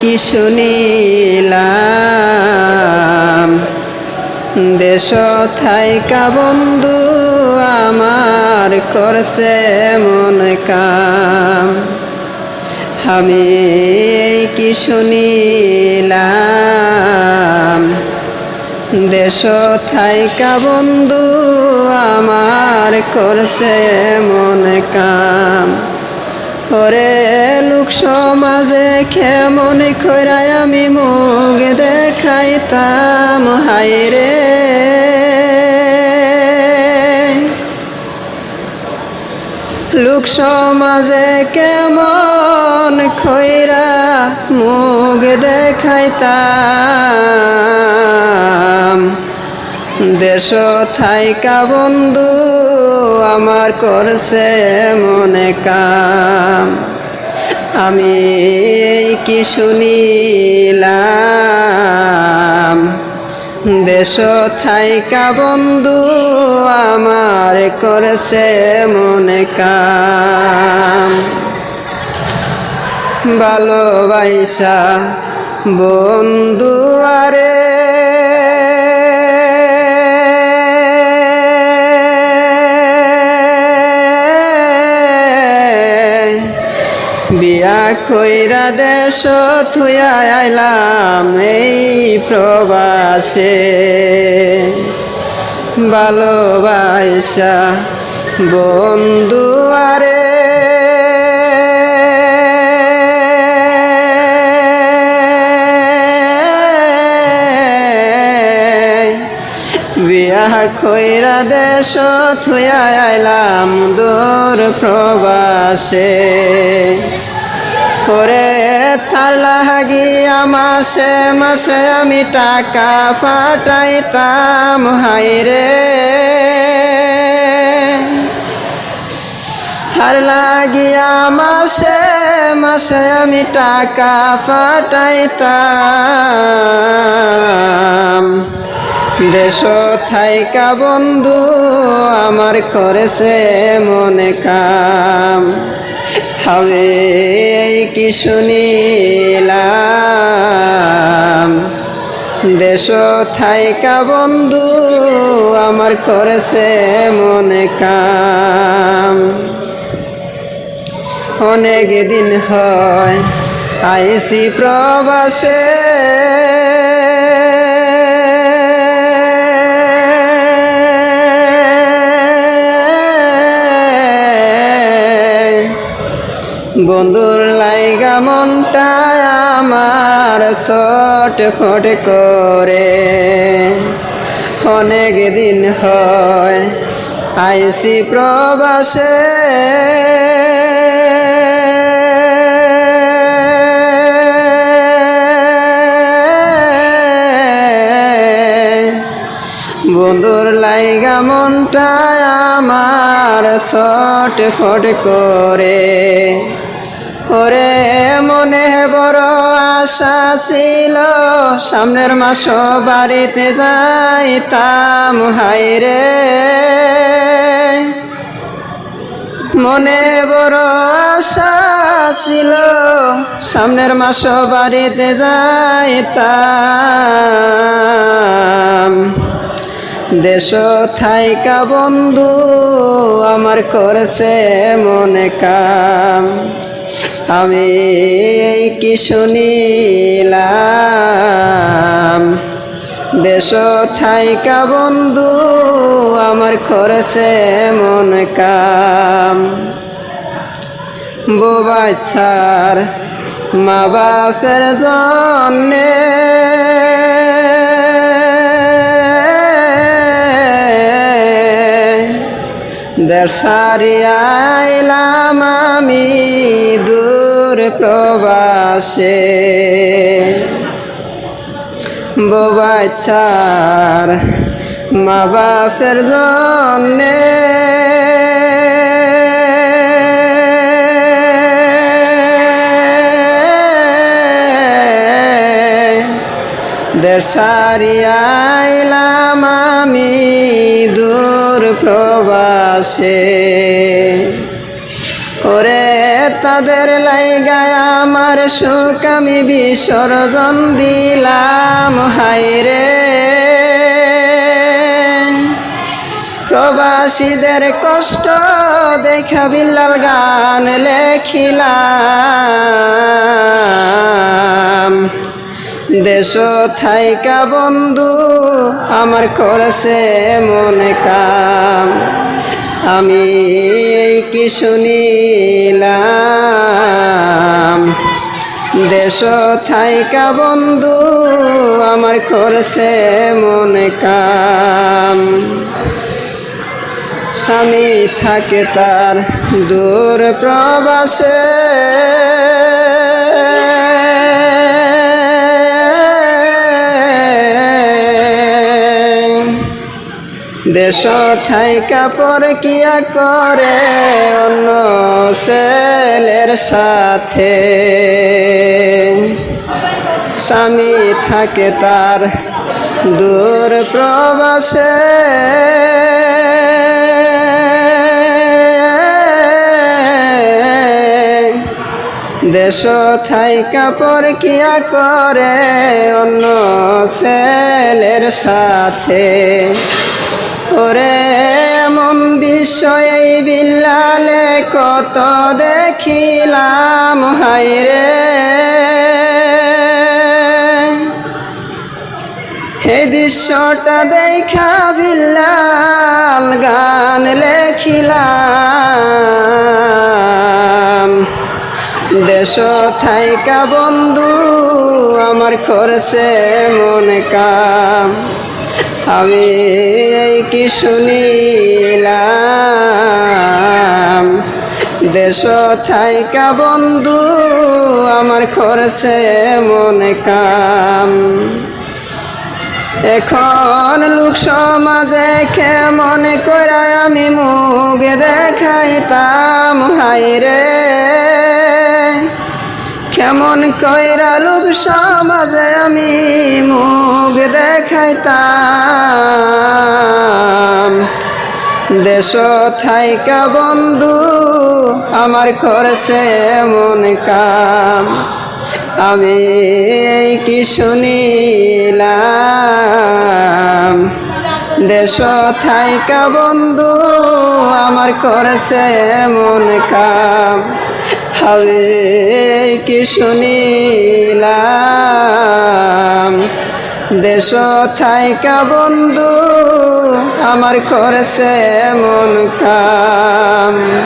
কি শুনিলাম? দেশ থাইকা বন্ধু আমার করছে মন কাম। আমি কি শুনিলাম? দেশ থাইকা বন্ধু আমার করছে মন কাম। ওরে লোক সমাজে কেমন খৈরাই আমি মুখ দেখাইতাম? হাইরে লোক সমাজে কেমন খৈরা মুখ দেখাইতাম? দেশ থাইকা বন্ধু? আমার করছে মনে কাম। আমি কি শুনিলাম? দেশ থাইকা বন্ধু? আমার করছে মনে কাম। ভালোবাসা বন্ধু আরে বিয়া কইরা দেশ থুয়া আইলাম এই প্রবাসে। ভালোবাসা বন্ধু আরে। বিয়া কইরা দেশ থুয়া আইলাম দূর প্রবাসে। করে তার লাগিয়া মাসে মাসে আমি টাকা পাঠাইতাম হাইরে তার লাগিয়া মাসে মাসে আমি টাকা পাঠাইতাম। দেশ থাইকা বন্ধু আমার করেছে মনে কাম। হবে কি শুনিলাম? দেশ থাইকা বন্ধু আমার করেছে মনে কাম। অনেক দিন হয় আইসি প্রবাসে। বন্ধুর লাইগা মনটা আমার ছট ফট করে। অনেক দিন হয় আইসি প্রবাসে। বন্ধুর লাইগা মনটা আমার ছট ফট করে। ওরে মনে বড় আশা ছিল, সামনের মাস বাড়িতে যাইতাম হাইরে মনে বড় আশা ছিল, সামনের মাস বাড়িতে যাইতাম। দেশ থাইকা বন্ধু আমার করেছে মনে কাম। আমি কি শুনিলাম? দেশ থাইকা বন্ধু, আমার করেছে মন কাম। বাচ্চার মা বাপের জন্যে দেশারিয়াইলাম আমি। প্রবাসে। বাচ্চার মা বাপের জন্যে। দেশারিয়াইলাম আমি দূর প্রবাসে। ওরে তাদের লাইগায় আমার সুখ আমি বিসর্জন দিলাম হাইরে প্রবাসীদের কষ্ট দেখা বিল্লাল গান লেখিলাম। দেশ থাইকা বন্ধু আমার করছে মনে কাম। আমি কি শুনিলাম? দেশ থাইকা বন্ধু আমার করছে মনে কাম। স্বামী থাকে তার দূর প্রবাসে। দেশ থাইকা পর কিয়া করে অন্য ছেলের সাথে। স্বামী থাকে তার দূর প্রবাসে। দেশ থাইকা পর কিয়া করে অন্য ছেলের সাথে। ওরে এমন এই বিল্লালে কত দেখিলাম হাইরে এই দৃশ্যটা দেখা বিল্লাল গান লেখিলাম। দেশ থাইকা বন্ধু, আমার করছে মনে কাম। আমি কি শুনিলাম? দেশ থাইকা বন্ধু, আমার করছে মনে কাম। এখন লোক সমাজে খে মনে করে আমি মুখ দেখাইতাম হাইরে কেমন কইরা লোক সমাজে আমি মুখ দেখাইতাম। দেশ থাইকা বন্ধু, আমার করছে মন কাম। আমি কি শুনিলাম? দেশ থাইকা বন্ধু, আমার করছে মন কাম। এই কি শুনিলাম? দেশ থাইকা বন্ধু আমার করেছে মন কাম।